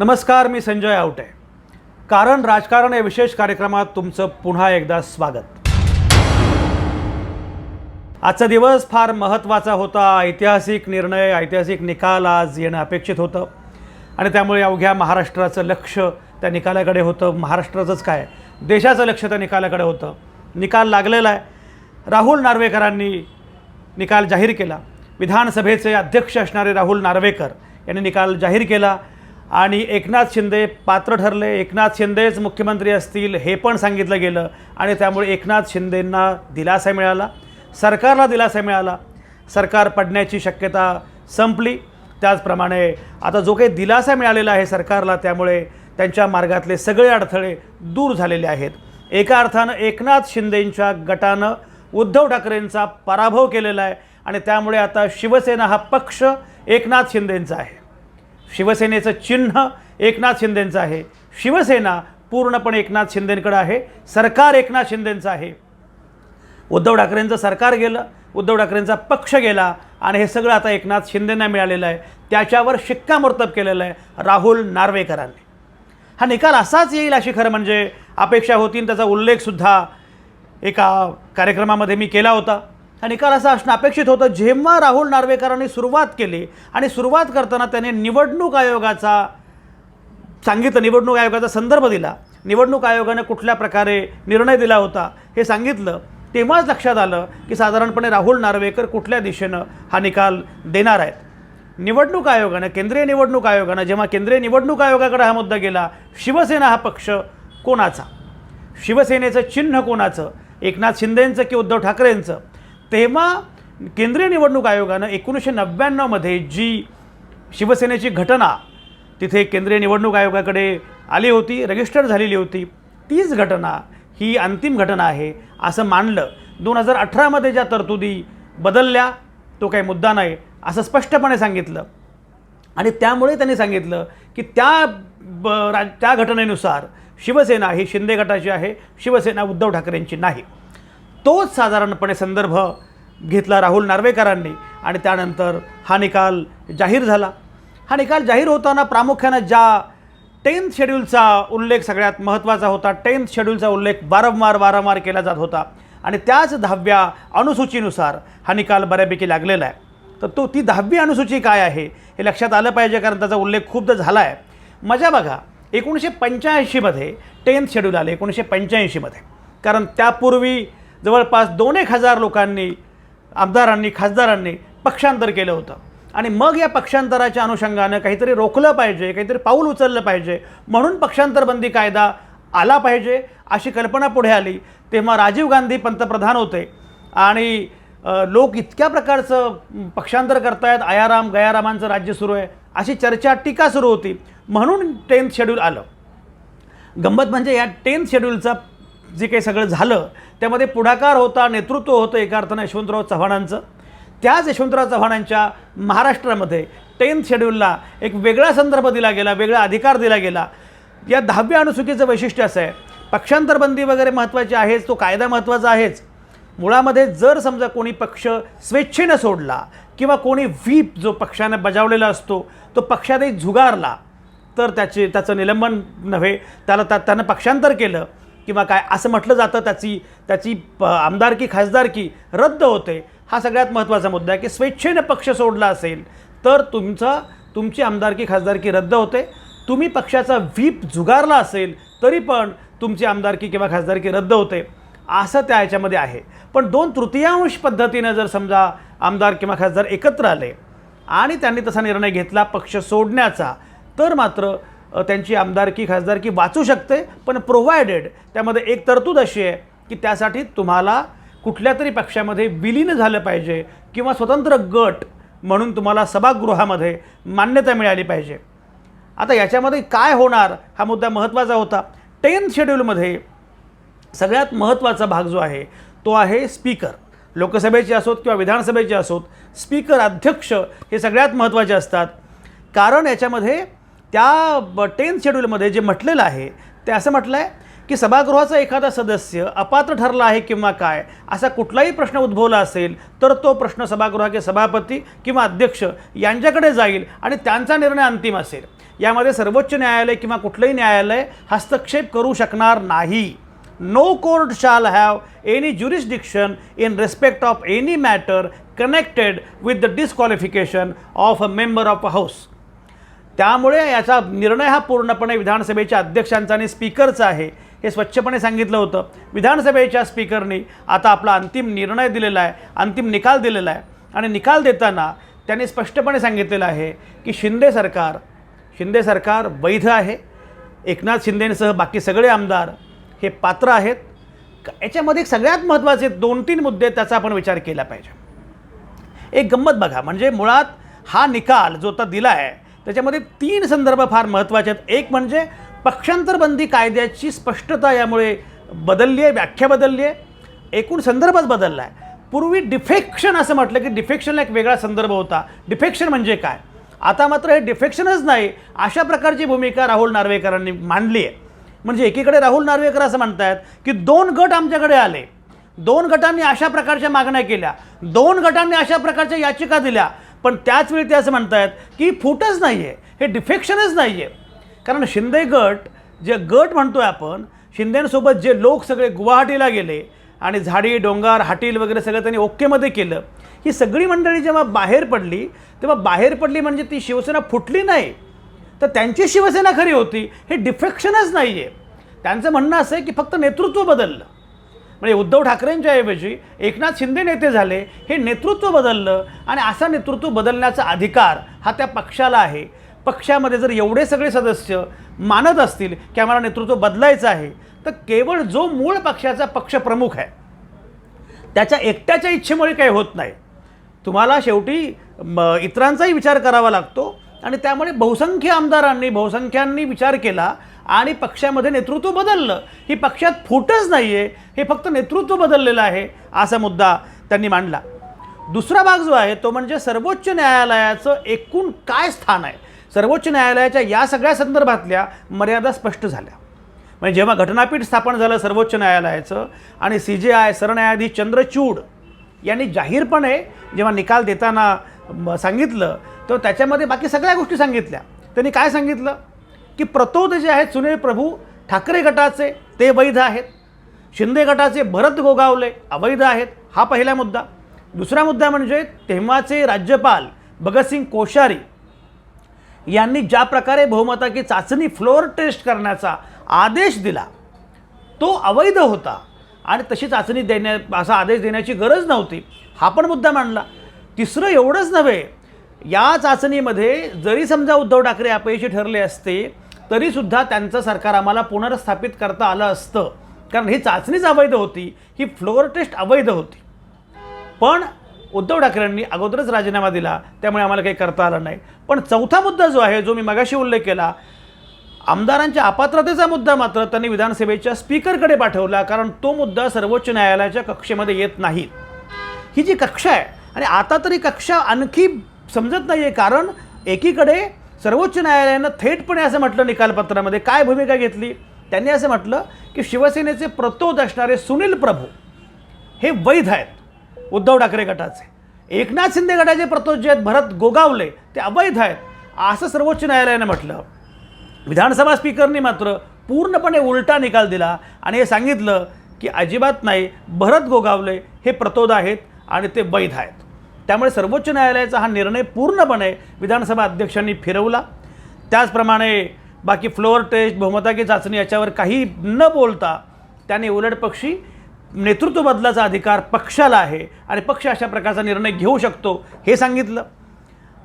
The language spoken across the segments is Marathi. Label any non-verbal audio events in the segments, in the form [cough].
नमस्कार मी संजय आवटे. कारण राजकारण या विशेष कार्यक्रमात तुमचं पुन्हा एकदा स्वागत. आजचा दिवस फार महत्त्वाचा होता. ऐतिहासिक निर्णय ऐतिहासिक निकाल आज येणं अपेक्षित होतं. आणि त्यामुळे अवघ्या महाराष्ट्राचं लक्ष त्या निकालाकडे होतं. महाराष्ट्राचंच काय? देशाचं लक्ष त्या निकालाकडे होतं. निकाल लागलेला आहे. राहुल नार्वेकरांनी निकाल जाहीर केला. विधानसभेचे अध्यक्ष असणारे राहुल नार्वेकर यांनी निकाल जाहीर केला. आणि एकनाथ शिंदे पात्र ठरले. एकनाथ शिंदेच मुख्यमंत्री असतील हे पण सांगितलं गेलं आणि त्यामुळे एकनाथ शिंदेंना दिलासा मिळाला. सरकारला दिलासा मिळाला. सरकार पडण्याची शक्यता संपली. त्याचप्रमाणे आता जो काही दिलासा मिळालेला आहे सरकारला त्यामुळे त्यांच्या मार्गातले सगळे अडथळे दूर झालेले आहेत. एका अर्थानं एकनाथ शिंदेंच्या गटानं उद्धव ठाकरेंचा पराभव केलेला आहे आणि त्यामुळे आता शिवसेना हा पक्ष एकनाथ शिंदेंचा आहे. शिवसेनेचं चिन्ह एकनाथ शिंदेंचं आहे. शिवसेना पूर्णपणे एकनाथ शिंदेंकडं आहे. सरकार एकनाथ शिंदेंचं आहे. उद्धव ठाकरेंचं सरकार गेलं उद्धव ठाकरेंचा पक्ष गेला आणि हे सगळं आता एकनाथ शिंदेंना मिळालेलं आहे. त्याच्यावर शिक्कामोर्तब केलेलं आहे राहुल नार्वेकरांनी. हा निकाल असाच येईल अशी खरं म्हणजे अपेक्षा होती त्याचा उल्लेखसुद्धा एका कार्यक्रमामध्ये मी केला होता. हा निकाल असा असणं अपेक्षित होतं जेव्हा राहुल नार्वेकरांनी सुरुवात केली आणि सुरुवात करताना त्याने निवडणूक आयोगाचा सांगितलं निवडणूक आयोगाचा संदर्भ दिला. निवडणूक आयोगाने कुठल्या प्रकारे निर्णय दिला होता हे सांगितलं. तेव्हाच लक्षात आलं की साधारणपणे राहुल नार्वेकर कुठल्या दिशेनं हा निकाल देणार आहेत. निवडणूक आयोगानं केंद्रीय निवडणूक आयोगानं जेव्हा केंद्रीय निवडणूक आयोगाकडे हा मुद्दा गेला शिवसेना हा पक्ष कोणाचा? शिवसेनेचं चिन्ह कोणाचं? एकनाथ शिंदेंचं की उद्धव ठाकरेंचं? तेव्हा केंद्रीय निवडणूक आयोगानं एकोणीसशे नव्याण्णवमध्ये जी शिवसेनेची घटना तिथे केंद्रीय निवडणूक आयोगाकडे आली होती रजिस्टर झालेली होती तीच घटना ही अंतिम घटना आहे असं मानलं. दोन हजार अठरामध्ये ज्या तरतुदी बदलल्या तो काही मुद्दा नाही असं स्पष्टपणे सांगितलं. आणि त्यामुळे त्यांनी सांगितलं की त्या ब रा त्या घटनेनुसार शिवसेना ही शिंदे गटाची आहे शिवसेना उद्धव ठाकरेंची नाही. तोच साधारणपणे संदर्भ घेतला राहुल नार्वेकरांनी. आणि त्यानंतर हा निकाल जाहीर झाला. हा निकाल जाहीर होताना प्रामुख्यानं ज्या टेन्थ शेड्यूलचा उल्लेख सगळ्यात महत्त्वाचा होता टेन्थ शेड्यूलचा उल्लेख वारंवार वारंवार केला जात होता. आणि त्याच दहाव्या अनुसूचीनुसार हा निकाल बऱ्यापैकी लागलेला आहे. तर तो ती दहावी अनुसूची काय आहे हे लक्षात आलं पाहिजे कारण त्याचा उल्लेख खूपदा झाला आहे मजा बघा एकोणीसशे पंच्याऐंशीमध्ये टेन्थ शेड्यूल आले एकोणीसशे पंच्याऐंशीमध्ये. कारण त्यापूर्वी जवळपास दोन एक हजार लोकांनी आमदारांनी खासदारांनी पक्षांतर केलं होतं. आणि मग या पक्षांतराच्या अनुषंगानं काहीतरी रोखलं पाहिजे काहीतरी पाऊल उचललं पाहिजे. म्हणून पक्षांतरबंदी कायदा आला पाहिजे अशी कल्पना पुढे आली. तेव्हा राजीव गांधी पंतप्रधान होते. आणि लोक इतक्या प्रकारचं पक्षांतर करतायत आयाराम गयारामांचं राज्य सुरू आहे अशी चर्चा टीका सुरू होती. म्हणून टेन्थ शेड्यूल आलं. गंमत म्हणजे या टेन्थ शेड्यूलचा जे काही सगळं झालं त्यामध्ये पुढाकार होता नेतृत्व होतं एका अर्थानं यशवंतराव चव्हाणांचं. त्याच यशवंतराव चव्हाणांच्या महाराष्ट्रामध्ये टेन्थ शेड्यूलला एक वेगळा संदर्भ दिला गेला वेगळा अधिकार दिला गेला. या दहाव्या अनुसूचीचं वैशिष्ट्य असं आहे. पक्षांतरबंदी वगैरे महत्त्वाची आहेच तो कायदा महत्त्वाचा आहेच. मुळामध्ये जर समजा कोणी पक्ष स्वेच्छेनं सोडला किंवा कोणी व्हीप जो पक्षानं बजावलेला असतो तो पक्षातही झुगारला तर त्याचे त्याचं निलंबन नव्हे. त्याला त्या त्यानं पक्षांतर केलं. किंवा काय असं म्हटलं जातं त्याची त्याची प आमदारकी खासदारकी रद्द होते हा सगळ्यात महत्त्वाचा मुद्दा आहे की स्वेच्छेनं पक्ष सोडला असेल तर तुमचा तुमची आमदारकी खासदारकी रद्द होते. तुम्ही पक्षाचा व्हीप जुगारला असेल तरी पण तुमची आमदारकी किंवा खासदारकी रद्द होते असं त्या ह्याच्यामध्ये आहे. पण दोन तृतीयांश पद्धतीनं जर समजा आमदार किंवा खासदार एकत्र आले आणि त्यांनी तसा निर्णय घेतला पक्ष सोडण्याचा तर मात्र त्यांची आमदारकी खासदारकी वाचू शकते पण प्रोव्हायडेड त्यामध्ये एक तरतूद अशी आहे की त्यासाठी तुम्हाला कुठल्या तरी पक्षामध्ये विलीन झालं पाहिजे किंवा स्वतंत्र गट म्हणून तुम्हाला सभागृहामध्ये मान्यता मिळाली पाहिजे. आता याच्यामध्ये काय होणार हा मुद्दा महत्त्वाचा होता. टेन्थ शेड्यूलमध्ये सगळ्यात महत्त्वाचा भाग जो आहे तो आहे स्पीकर लोकसभेचे असोत किंवा विधानसभेचे असोत स्पीकर अध्यक्ष हे सगळ्यात महत्त्वाचे असतात. कारण याच्यामध्ये त्या ब टेन्थ शेड्यूलमध्ये जे म्हटलेलं आहे ते असं म्हटलं आहे की सभागृहाचा एखादा सदस्य अपात्र ठरला आहे किंवा काय असा कुठलाही प्रश्न उद्भवला असेल तर तो प्रश्न सभागृहाचे सभापती किंवा अध्यक्ष यांच्याकडे जाईल आणि त्यांचा निर्णय अंतिम असेल. यामध्ये सर्वोच्च न्यायालय किंवा कुठलंही न्यायालय हस्तक्षेप करू शकणार नाही. No court shall have any jurisdiction in respect of any matter connected with the disqualification of a member of a house त्यामुळे याचा निर्णय हा पूर्णपणे विधानसभेच्या अध्यक्षांचा आणि स्पीकरचा आहे. हे स्वच्छपणे सांगितलं होतं. विधानसभेच्या स्पीकरनी आता आपला अंतिम निर्णय दिलेला आहे अंतिम निकाल दिलेला आहे. आणि निकाल देताना त्यांनी स्पष्टपणे सांगितलेलं आहे की शिंदे सरकार शिंदे सरकार वैध आहे. एकनाथ शिंदेसह बाकी सगळे आमदार हे पात्र आहेत. याच्यामध्ये सगळ्यात महत्त्वाचे दोन तीन मुद्दे त्याचा आपण विचार केला पाहिजे. एक गंमत बघा म्हणजे मुळात हा निकाल जो आता दिला आहे त्याच्यामध्ये तीन संदर्भ फार महत्त्वाचे आहेत. एक म्हणजे पक्षांतरबंदी कायद्याची स्पष्टता यामुळे बदलली आहे व्याख्या बदलली आहे. एकूण संदर्भच बदलला आहे. पूर्वी डिफेक्शन असं म्हटलं की डिफेक्शनला एक वेगळा संदर्भ होता. डिफेक्शन म्हणजे काय? आता मात्र हे डिफेक्शनच नाही. अशा प्रकारची भूमिका राहुल नार्वेकरांनी मांडली आहे. म्हणजे एकीकडे राहुल नार्वेकर असं म्हणतात की दोन गट आमच्याकडे आले. दोन गटांनी अशा प्रकारच्या मागण्या केल्या. दोन गटांनी अशा प्रकारच्या याचिका दिल्या. पण त्याच वेळी ते असं म्हणतायत की फूटच नाही आहे हे डिफेक्शनच नाही आहे कारण शिंदे गट जे गट म्हणतो आहे आपण शिंदेसोबत जे लोक सगळे गुवाहाटीला गेले आणि झाडी डोंगर हाटील वगैरे सगळं त्यांनी ओकेमध्ये केलं ही सगळी मंडळी जेव्हा बाहेर पडली तेव्हा बाहेर पडली म्हणजे ती शिवसेना फुटली नाही. तर त्यांची शिवसेना खरी होती हे डिफेक्शनच नाही आहे त्यांचं म्हणणं असं आहे की फक्त नेतृत्व बदललं. म्हणजे उद्धव ठाकरेंच्या ऐवजी एकनाथ शिंदे नेते झाले हे नेतृत्व बदललं आणि असा नेतृत्व बदलण्याचा अधिकार हा त्या पक्षाला आहे. पक्षामध्ये जर एवढे सगळे सदस्य मानत असतील की आम्हाला नेतृत्व बदलायचं आहे तर केवळ जो मूळ पक्षाचा पक्षप्रमुख आहे त्याच्या एकट्याच्या इच्छेमुळे काही होत नाही. तुम्हाला शेवटी म, इतरांचाही विचार करावा लागतो आणि त्यामुळे बहुसंख्य आमदारांनी बहुसंख्यांनी विचार केला आणि पक्षामध्ये नेतृत्व बदललं. ही पक्षात फूटच नाही आहे हे फक्त नेतृत्व बदललेलं आहे असा मुद्दा त्यांनी मांडला. दुसरा भाग जो आहे तो म्हणजे सर्वोच्च न्यायालयाचं एकूण काय स्थान आहे? सर्वोच्च न्यायालयाच्या या सगळ्या संदर्भातल्या मर्यादा स्पष्ट झाल्या. म्हणजे जेव्हा घटनापीठ स्थापन झालं सर्वोच्च न्यायालयाचं आणि सी जे आय सरन्यायाधीश चंद्रचूड यांनी जाहीरपणे जेव्हा निकाल देताना सांगितलं तर त्याच्यामध्ये बाकी सगळ्या गोष्टी सांगितल्या. त्यांनी काय सांगितलं? की प्रतोद जे आहेत सुनील प्रभू ठाकरे गटाचे ते वैध आहेत. शिंदे गटाचे भरत गोगावले अवैध आहेत हा पहिला मुद्दा. दुसरा मुद्दा म्हणजे तेव्हाचे राज्यपाल भगतसिंग कोश्यारी यांनी ज्या प्रकारे बहुमताची चाचणी फ्लोअर टेस्ट करण्याचा आदेश दिला तो अवैध होता आणि तशी चाचणी देण्या असा आदेश देण्याची गरज नव्हती. हा पण मुद्दा मांडला. तिसरं एवढंच नव्हे या चाचणीमध्ये जरी समजा उद्धव ठाकरे अपयशी ठरले असते तरीसुद्धा त्यांचं सरकार आम्हाला पुनर्स्थापित करता आलं असतं. कारण ही चाचणीच अवैध होती ही फ्लोअर टेस्ट अवैध होती. पण उद्धव ठाकरेंनी अगोदरच राजीनामा दिला त्यामुळे आम्हाला काही करता आलं नाही. पण चौथा मुद्दा जो आहे जो मी मगाशी उल्लेख केला आमदारांच्या अपात्रतेचा मुद्दा मात्र त्यांनी विधानसभेच्या स्पीकरकडे पाठवला कारण तो मुद्दा सर्वोच्च न्यायालयाच्या कक्षेमध्ये येत नाही. ही जी कक्षा आहे आणि आता तरी कक्षा आणखी समजत नाही आहे कारण एकीकडे सर्वोच्च न्यायालयानं थेटपणे असं म्हटलं निकालपत्रामध्ये. काय भूमिका घेतली? त्यांनी असं म्हटलं की शिवसेनेचे प्रतोद असणारे सुनील प्रभू हे वैध आहेत उद्धव ठाकरे गटाचे. एकनाथ शिंदे गटाचे प्रतोद जे आहेत भरत गोगावले ते अवैध आहेत. असं सर्वोच्च न्यायालयानं म्हटलं. विधानसभा स्पीकरनी मात्र पूर्णपणे उलटा निकाल दिला आणि हे सांगितलं की अजिबात नाही भरत गोगावले हे प्रतोद आहेत आणि ते वैध आहेत. त्यामुळे सर्वोच्च न्यायालयाचा हा निर्णय पूर्णपणे विधानसभा अध्यक्षांनी फिरवला. त्याचप्रमाणे बाकी फ्लोअर टेस्ट बहुमताची चाचणी याच्यावर काही न बोलता त्याने उलटपक्षी नेतृत्व बदलाचा अधिकार पक्षाला आहे आणि पक्ष अशा प्रकारचा निर्णय घेऊ शकतो हे सांगितलं.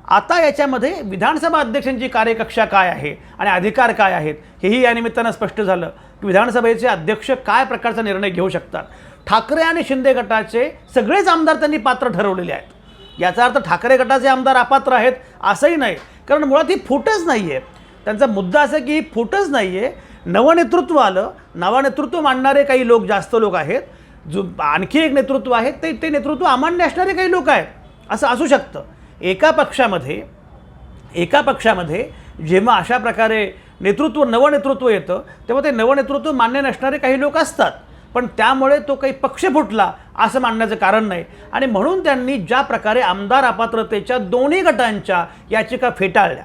आता याच्यामध्ये विधानसभा अध्यक्षांची कार्यकक्षा काय आहे आणि अधिकार काय आहेत हेही या निमित्तानं स्पष्ट झालं. की विधानसभेचे अध्यक्ष काय प्रकारचा निर्णय घेऊ शकतात? ठाकरे आणि शिंदे गटाचे सगळेच आमदार त्यांनी पात्र ठरवलेले आहेत. याचा अर्थ ठाकरे गटाचे आमदार अपात्र आहेत असंही नाही. कारण मुळात ही फूटच नाही आहे त्यांचा मुद्दा असा की ही फूटच नाही आहे नवनेतृत्व आलं. नवनेतृत्व मांडणारे काही लोक जास्त लोक आहेत. जो आणखी एक नेतृत्व आहे ते ते नेतृत्व अमान्य असणारे काही लोक आहेत. असं असू शकतं. एका पक्षामध्ये एका पक्षामध्ये जेव्हा अशा प्रकारे नेतृत्व नवनेतृत्व येतं तेव्हा ते नवनेतृत्व मान्य नसणारे काही लोक असतात. पण त्यामुळे तो काही पक्ष फुटला असं मानण्याचं कारण नाही. आणि म्हणून त्यांनी ज्या प्रकारे आमदार अपात्रतेच्या दोन्ही गटांच्या याचिका फेटाळल्या.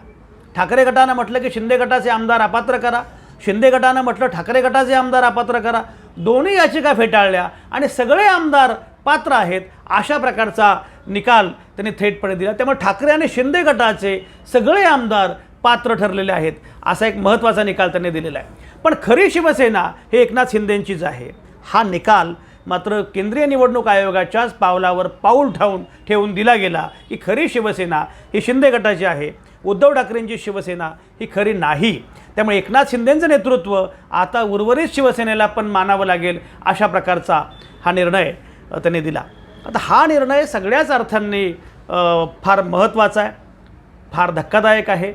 ठाकरे गटानं म्हटलं की शिंदे गटाचे आमदार अपात्र करा. शिंदे गटानं म्हटलं ठाकरे गटाचे आमदार अपात्र करा. दोन्ही याचिका फेटाळल्या आणि सगळे आमदार पात्र आहेत अशा प्रकारचा निकाल त्यांनी थेटपणे दिला. त्यामुळे ठाकरे आणि शिंदे गटाचे सगळे आमदार पात्र ठरलेले आहेत असा एक महत्त्वाचा निकाल त्यांनी दिलेला आहे. पण खरी शिवसेना हे एकनाथ शिंदेंचीच आहे. हा निकाल मात्र केंद्रीय निवडणूक आयोगाच्याच पावलावर पाऊल ठेवून ठेवून दिला गेला. की खरी शिवसेना ही शिंदे गटाची आहे. उद्धव ठाकरेंची शिवसेना ही खरी नाही. त्यामुळे एकनाथ शिंदेंचं नेतृत्व आता उर्वरित शिवसेनेला पण मानावं लागेल अशा प्रकारचा हा निर्णय त्यांनी दिला. आता हा निर्णय सगळ्याच अर्थांनी फार महत्त्वाचा आहे फार धक्कादायक आहे.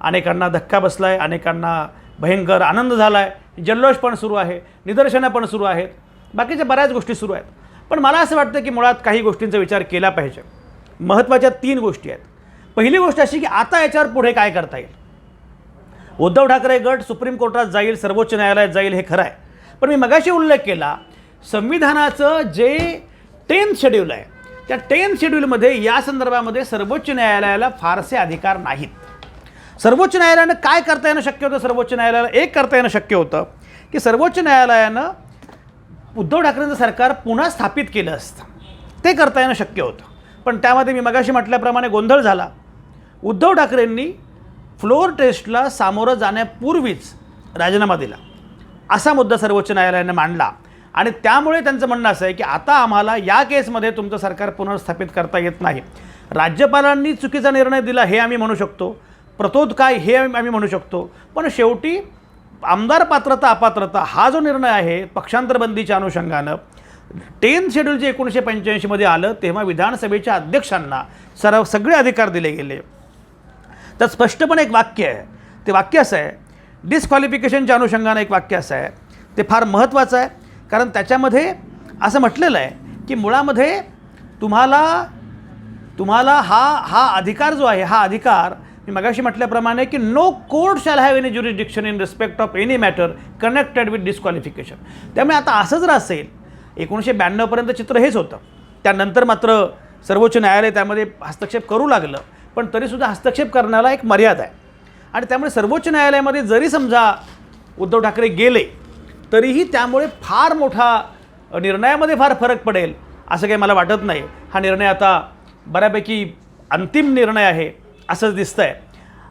अनेकांना धक्का बसला आहे अनेकांना भयंकर आनंद झाला आहे जल्लोष पण सुरू आहे निदर्शनं पण सुरू आहेत बाकीच्या बऱ्याच गोष्टी सुरू आहेत. पण मला असं वाटतं की मुळात काही गोष्टींचा विचार केला पाहिजे. महत्त्वाच्या तीन गोष्टी आहेत. पहिली गोष्ट अशी की आता याच्यावर पुढे काय करता येईल? उद्धव ठाकरे गट सुप्रीम कोर्टात जाईल सर्वोच्च न्यायालयात जाईल हे खरं आहे. पण मी मगाशी उल्लेख केला संविधानाचं जे टेन्थ शेड्यूल आहे त्या टेन्थ शेड्यूलमध्ये या संदर्भामध्ये सर्वोच्च न्यायालयाला फारसे अधिकार नाहीत. सर्वोच्च न्यायालयानं काय करता येणं शक्य होतं? सर्वोच्च न्यायालयाला एक करता येणं शक्य होतं की सर्वोच्च न्यायालयानं उद्धव ठाकरेंचं सरकार पुन्हा स्थापित केलं असतं. ते करता येणं शक्य होतं. पण त्यामध्ये मी मगाशी म्हटल्याप्रमाणे गोंधळ झाला. उद्धव ठाकरेंनी फ्लोअर टेस्टला सामोरं जाण्यापूर्वीच राजीनामा दिला. असा मुद्दा सर्वोच्च न्यायालयाने मांडला. आणि त्यामुळे त्यांचं म्हणणं असं आहे की आता आम्हाला या केसमध्ये तुमचं सरकार पुनर्स्थापित करता येत नाही. राज्यपालांनी चुकीचा निर्णय दिला हे आम्ही म्हणू शकतो. प्रतोद काय हे आम्ही म्हणू शकतो. पण शेवटी आमदार पात्रता अपात्रता हा जो निर्णय आहे पक्षांतरबंदीच्या अनुषंगानं टेन्थ शेड्यूल जे एकोणीसशे पंच्याऐंशीमध्ये आलं तेव्हा विधानसभेच्या अध्यक्षांना सर्व सगळे अधिकार दिले गेले. तर स्पष्टपणे एक वाक्य आहे. ते वाक्य असं आहे डिस्क्वालिफिकेशनच्या अनुषंगानं एक वाक्य असं आहे. ते फार महत्त्वाचं आहे. कारण त्याच्यामध्ये असं म्हटलेलं आहे की मुळामध्ये तुम्हाला तुम्हाला हा हा अधिकार जो आहे हा अधिकार मी मगाशी म्हटल्याप्रमाणे की no court shall have any jurisdiction in respect of any matter connected with disqualification त्यामुळे आता असं जर असेल एकोणीसशे ब्याण्णवपर्यंत चित्र हेच होतं. त्यानंतर मात्र सर्वोच्च न्यायालय त्यामध्ये हस्तक्षेप करू लागलं पण तरीसुद्धा हस्तक्षेप करण्याला एक मर्यादा आहे. आणि त्यामुळे सर्वोच्च न्यायालयामध्ये जरी समजा उद्धव ठाकरे गेले तरीही त्यामुळे फार मोठा निर्णयामध्ये फार फरक पडेल असं काही मला वाटत नाही. हा निर्णय आता बऱ्यापैकी अंतिम निर्णय आहे. असंच दिसतं आहे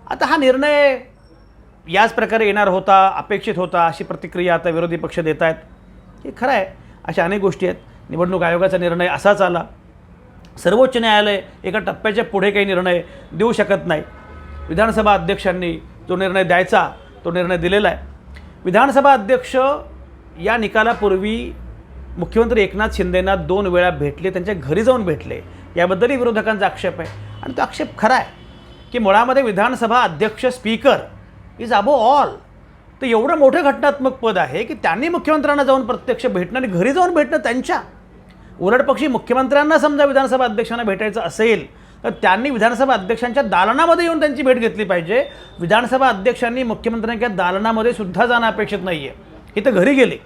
आता हा निर्णय याच प्रकारे येणार होता अपेक्षित होता अशी प्रतिक्रिया आता विरोधी पक्ष देत आहेत. हे खरं आहे. अशा अनेक गोष्टी आहेत. निवडणूक आयोगाचा निर्णय असाच आला. सर्वोच्च न्यायालय एका टप्प्याच्या पुढे काही निर्णय देऊ शकत नाही. विधानसभा अध्यक्षांनी जो निर्णय द्यायचा तो निर्णय दिलेला आहे. विधानसभा अध्यक्ष या निकालापूर्वी मुख्यमंत्री एकनाथ शिंदेना दोन वेळा भेटले त्यांच्या घरी जाऊन भेटले. याबद्दलही विरोधकांचा आक्षेप आहे. आणि तो आक्षेप खरा आहे. की मुळामध्ये विधानसभा अध्यक्ष स्पीकर इज अबो ऑल तर एवढं मोठं घटनात्मक पद आहे की त्यांनी मुख्यमंत्र्यांना जाऊन प्रत्यक्ष भेटणं आणि घरी जाऊन भेटणं त्यांच्या. उलटपक्षी मुख्यमंत्र्यांना समजा विधानसभा अध्यक्षांना भेटायचं असेल तर त्यांनी विधानसभा अध्यक्षांच्या दालनामध्ये येऊन त्यांची भेट घेतली पाहिजे. विधानसभा अध्यक्षांनी मुख्यमंत्र्यांच्या दालनामध्ये सुद्धा जाणं अपेक्षित नाही आहे हे तर घरी गेले.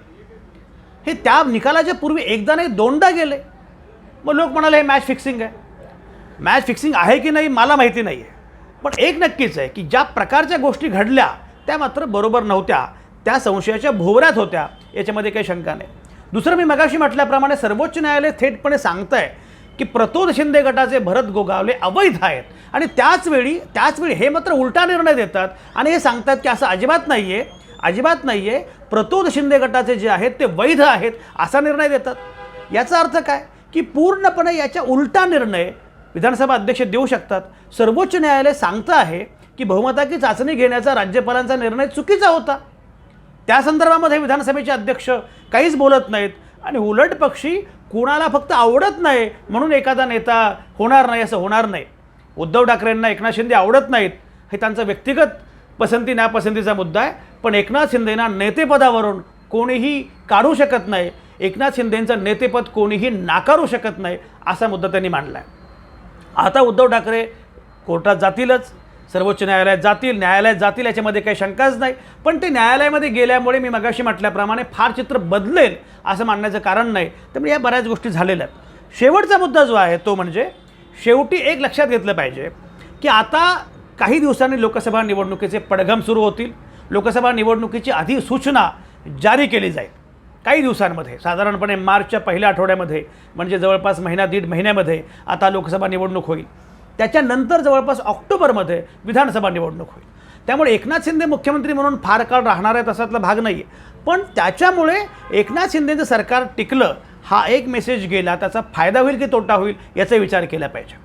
हे त्या निकालाच्या पूर्वी एकदा नाही दोनदा गेले. मग लोक म्हणाले हे मॅच फिक्सिंग आहे. मॅच फिक्सिंग आहे की नाही मला माहिती नाही आहे पण एक नक्कीच आहे की ज्या प्रकारच्या गोष्टी घडल्या त्या मात्र बरोबर नव्हत्या. त्या संशयाच्या भोवऱ्यात होत्या याच्यामध्ये काही शंका नाही. दुसरं मी मगाशी म्हटल्याप्रमाणे सर्वोच्च न्यायालय थेटपणे सांगतं आहे की प्रतोद शिंदे गटाचे भरत गोगावले अवैध आहेत आणि त्याचवेळी त्याचवेळी हे मात्र उलटा निर्णय देतात आणि हे सांगतात की असं अजिबात नाही आहे अजिबात नाही आहे प्रतोद शिंदे गटाचे जे आहेत ते वैध आहेत असा निर्णय देतात. याचा अर्थ काय? की पूर्णपणे याच्या उलटा निर्णय विधानसभा अध्यक्ष देऊ शकतात. सर्वोच्च न्यायालय सांगतं आहे की बहुमताची चाचणी घेण्याचा राज्यपालांचा निर्णय चुकीचा होता. त्या संदर्भामध्ये विधानसभेचे अध्यक्ष काहीच बोलत नाहीत आणि उलट पक्षी कुणाला फक्त आवडत नाही म्हणून एखादा नेता होणार नाही असं होणार नाही. उद्धव ठाकरेंना एकनाथ शिंदे आवडत नाहीत हे त्यांचा व्यक्तिगत पसंती नापसंतीचा मुद्दा आहे. पण एकनाथ शिंदेना नेतेपदावरून कोणीही काढू शकत नाही. एकनाथ शिंदेंचं नेतेपद कोणीही नाकारू शकत नाही असा मुद्दा त्यांनी मांडला आहे आता उद्धव ठाकरे कोर्टात जातीलच सर्वोच्च न्यायालयात जातील न्यायालयात जातील याच्यामध्ये काही शंकाच नाही. पण ते न्यायालयामध्ये गेल्यामुळे मी मगाशी म्हटल्याप्रमाणे फार चित्र बदलेल असं मानण्याचं कारण नाही. त्यामुळे या बऱ्याच गोष्टी झालेल्या आहेत. शेवटचा मुद्दा जो आहे तो म्हणजे शेवटी एक लक्षात घेतलं पाहिजे की आता काही दिवसांनी लोकसभा निवडणुकीचे पडघम सुरू होतील. लोकसभा निवडणुकीची अधिसूचना जारी केली जाईल. काही दिवसांमध्ये साधारणपणे मार्चच्या पहिल्या आठवड्यामध्ये म्हणजे जवळपास महिना दीड महिन्यामध्ये आता लोकसभा निवडणूक होईल. त्याच्यानंतर जवळपास ऑक्टोबरमध्ये विधानसभा निवडणूक होईल. त्यामुळे एकनाथ शिंदे मुख्यमंत्री म्हणून फार काळ राहणार आहे तसातला भाग नाही आहे पण त्याच्यामुळे एकनाथ शिंदेचं सरकार टिकलं हा एक मेसेज गेला त्याचा फायदा होईल की तोटा होईल याचा विचार केला पाहिजे.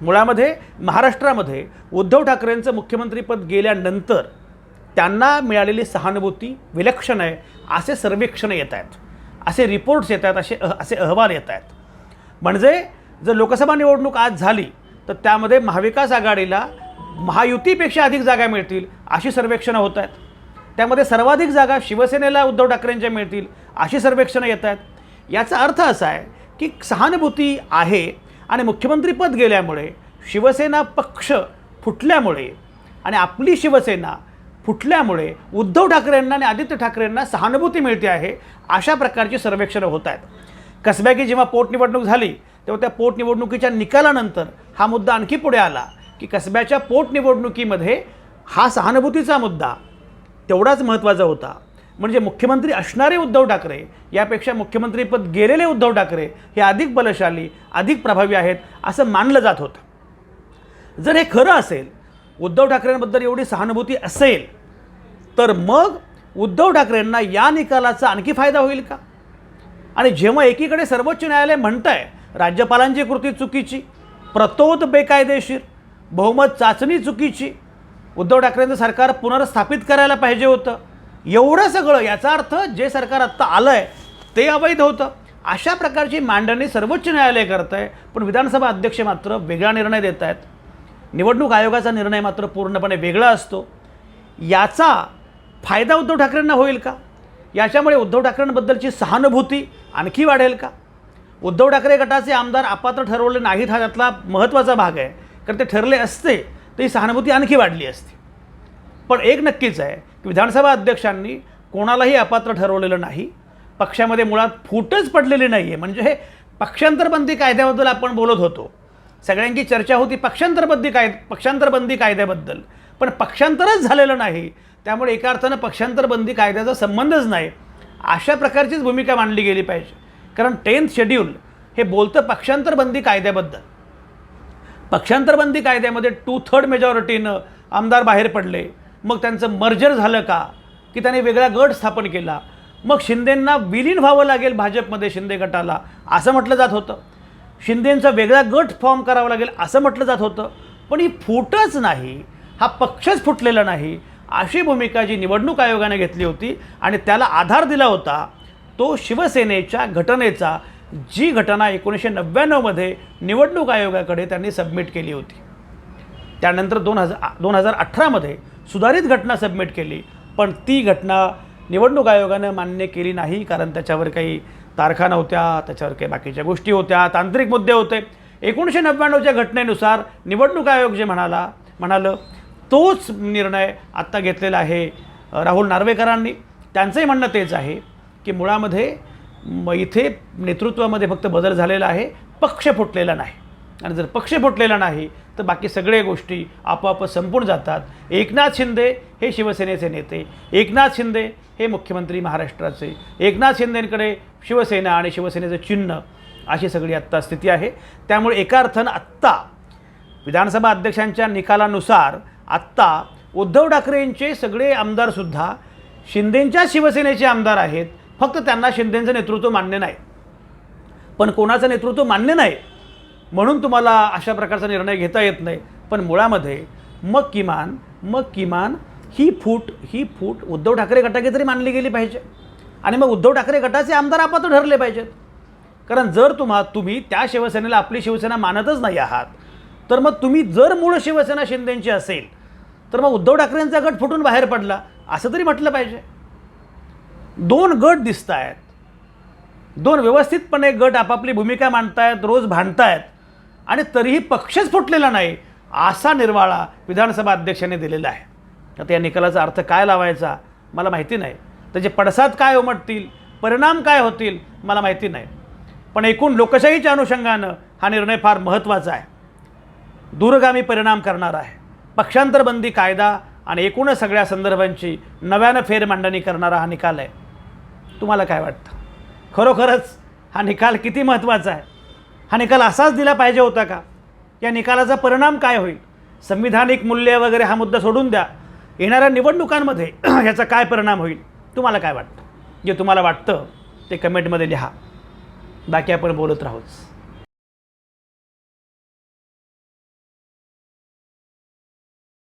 मुळामध्ये महाराष्ट्रामध्ये उद्धव ठाकरेंचं मुख्यमंत्रीपद गेल्यानंतर त्यांना मिळालेली सहानुभूती विलक्षण आहे. असे सर्वेक्षण येत आहेत. असे रिपोर्ट्स येत आहेत असे अह- असे अहवाल येत आहेत. म्हणजे जर लोकसभा निवडणूक आज झाली तर त्यामध्ये महाविकास आघाडीला महायुतीपेक्षा अधिक जागा मिळतील अशी सर्वेक्षणं होत आहेत. त्यामध्ये सर्वाधिक जागा शिवसेनेला उद्धव ठाकरेंच्या मिळतील अशी सर्वेक्षणं येत आहेत. याचा अर्थ असा आहे की सहानुभूती आहे आणि मुख्यमंत्रीपद गेल्यामुळे शिवसेना पक्ष फुटल्यामुळे आणि आपली शिवसेना फुटल्यामुळे उद्धव ठाकरेंना आणि आदित्य ठाकरेंना सहानुभूती मिळते आहे अशा प्रकारची सर्वेक्षणं होत आहेत. कसब्याकी जेव्हा पोटनिवडणूक झाली तेव्हा त्या पोटनिवडणुकीच्या निकालानंतर हा मुद्दा आणखी पुढे आला की कसब्याच्या पोटनिवडणुकीमध्ये हा सहानुभूतीचा मुद्दा तेवढाच महत्त्वाचा होता. म्हणजे मुख्यमंत्री असणारे उद्धव ठाकरे यापेक्षा मुख्यमंत्रीपद गेलेले उद्धव ठाकरे हे अधिक बलशाली अधिक प्रभावी आहेत असं मानलं जात होतं. जर हे खरं असेल उद्धव ठाकरेंबद्दल एवढी सहानुभूती असेल तर मग उद्धव ठाकरेंना या निकालाचा आणखी फायदा होईल का? आणि जेव्हा एकीकडे सर्वोच्च न्यायालय म्हणतं आहे राज्यपालांची कृती चुकीची प्रतोद बेकायदेशीर बहुमत चाचणी चुकीची उद्धव ठाकरेंचं सरकार पुनर्स्थापित करायला पाहिजे होतं एवढं सगळं याचा अर्थ जे सरकार आत्ता आलं आहे ते अवैध होतं. अशा प्रकारची मांडणी सर्वोच्च न्यायालय करत आहे पण विधानसभा अध्यक्ष मात्र वेगळा निर्णय देत आहेत निवडणूक आयोगाचा निर्णय मात्र पूर्णपणे वेगळा असतो. याचा फायदा उद्धव ठाकरेंना होईल का? याच्यामुळे उद्धव ठाकरेंबद्दलची सहानुभूती आणखी वाढेल का? उद्धव ठाकरे गटाचे आमदार अपात्र ठरवले नाहीत हा त्यातला महत्त्वाचा भाग आहे. कारण ते ठरले असते तर ही सहानुभूती आणखी वाढली असती. पण एक नक्कीच आहे की विधानसभा अध्यक्षांनी कोणालाही अपात्र ठरवलेलं नाही. पक्षामध्ये मुळात फूटच पडलेली नाही आहे म्हणजे हे पक्षांतरबंदी कायद्याबद्दल आपण बोलत होतो. सगळ्यांची चर्चा होती पक्षांतरबंदी कायद पक्षांतरबंदी कायद्याबद्दल. पण पक्षांतरच झालेलं नाही. त्यामुळे एका अर्थानं पक्षांतरबंदी कायद्याचा संबंधच नाही. अशा प्रकारचीच भूमिका मांडली गेली पाहिजे. कारण टेन्थ शेड्यूल हे बोलतं पक्षांतरबंदी कायद्याबद्दल. पक्षांतरबंदी कायद्यामध्ये टू थर्ड मेजॉरिटीनं आमदार बाहेर पडले. मग त्यांचं मर्जर झालं का? की त्याने वेगळा गट स्थापन केला? मग शिंदेंना विलीन व्हावं लागेल भाजपमध्ये शिंदे गटाला. असं म्हटलं जात होतं. शिंदेंचा वेगळा गट फॉर्म करावा लागेल असं म्हटलं जात होतं. पण ही फूटच नाही. हा पक्षच फुटलेला नाही. अशी भूमिका जी निवडणूक आयोगाने घेतली होती आणि त्याला आधार दिला होता तो शिवसेनेच्या घटनेचा जी घटना एकोणीसशे नव्याण्णवमध्ये निवडणूक आयोगाकडे त्यांनी सबमिट केली होती. त्यानंतर दोन हजार दोन हजार अठरामध्ये सुधारित घटना सबमिट केली. पण ती घटना निवडणूक आयोगानं मान्य केली नाही कारण त्याच्यावर काही तारखा नव्हत्या त्याच्यावर काही बाकीच्या गोष्टी होत्या तांत्रिक मुद्दे होते. एकोणीसशे नव्याण्णवच्या घटनेनुसार निवडणूक आयोग जे म्हणाला म्हणालं तोच निर्णय आत्ता घेतलेला आहे राहुल नार्वेकरांनी. त्यांचंही म्हणणं तेच आहे की मुळामध्ये इथे नेतृत्वामध्ये फक्त बदल झालेला आहे पक्ष फुटलेला नाही. आणि जर पक्ष फुटलेला नाही तर बाकी सगळे गोष्टी आपोआप संपून जातात. एकनाथ शिंदे हे शिवसेनेचे नेते एकनाथ शिंदे हे मुख्यमंत्री महाराष्ट्राचे एकनाथ शिंदेंकडे शिवसेना आणि शिवसेनेचं चिन्ह अशी सगळी आत्ता स्थिती आहे. त्यामुळे एका अर्थानं आत्ता विधानसभा अध्यक्षांच्या निकालानुसार आत्ता उद्धव ठाकरेंचे सगळे आमदारसुद्धा शिंदेंच्या शिवसेनेचे आमदार आहेत. फक्त त्यांना शिंदेंचं नेतृत्व मान्य नाही. पण कोणाचं नेतृत्व मान्य नाही म्हणून तुम्हाला अशा प्रकारचा निर्णय घेता येत नाही. पण मुळामध्ये मग किमान मग किमान ही फूट ही फूट उद्धव ठाकरे गटाची तरी मानली गेली पाहिजे. आणि मग उद्धव ठाकरे गटाचे आमदार अपात्र ठरले पाहिजेत. कारण जर तुम्हा तुम्ही त्या शिवसेनेला आपली शिवसेना मानतच नाही आहात तर मग तुम्ही जर मूळ शिवसेना शिंदेची असेल तर मग उद्धव ठाकरेंचा गट फुटून बाहेर पडला असं तरी म्हटलं पाहिजे. दोन गट दिसत आहेत दोन व्यवस्थितपणे गट आपापली भूमिका मांडतायत रोज भांडतायत. आणि तरीही पक्षच फुटलेला नाही असा निर्वाळा विधानसभा अध्यक्षांनी दिलेला आहे. आता या निकालाचा अर्थ काय लावायचा मला माहिती नाही. त्याचे पडसाद काय उमटतील परिणाम काय होतील मला माहिती नाही. पण एकूण लोकशाहीच्या अनुषंगानं हा निर्णय फार महत्त्वाचा आहे. दूरगामी परिणाम करणार आहे. पक्षांतरबंदी कायदा आणि एकूणच सगळ्या संदर्भांची नव्यानं फेरमांडणी करणारा हा निकाल आहे. तुम्हाला काय वाटतं? खरोखरच हा निकाल किती महत्त्वाचा आहे? हा निकाल असाच दिला पाहिजे होता का? या निकालाचा परिणाम काय होईल? संविधानिक मूल्य वगैरे हा मुद्दा सोडून द्या. येणाऱ्या निवडणुकांमध्ये [clears throat] ह्याचा काय परिणाम होईल? तुम्हाला काय वाटतं? जे तुम्हाला वाटतं ते कमेंटमध्ये लिहा. बाकी आपण बोलत राहूच.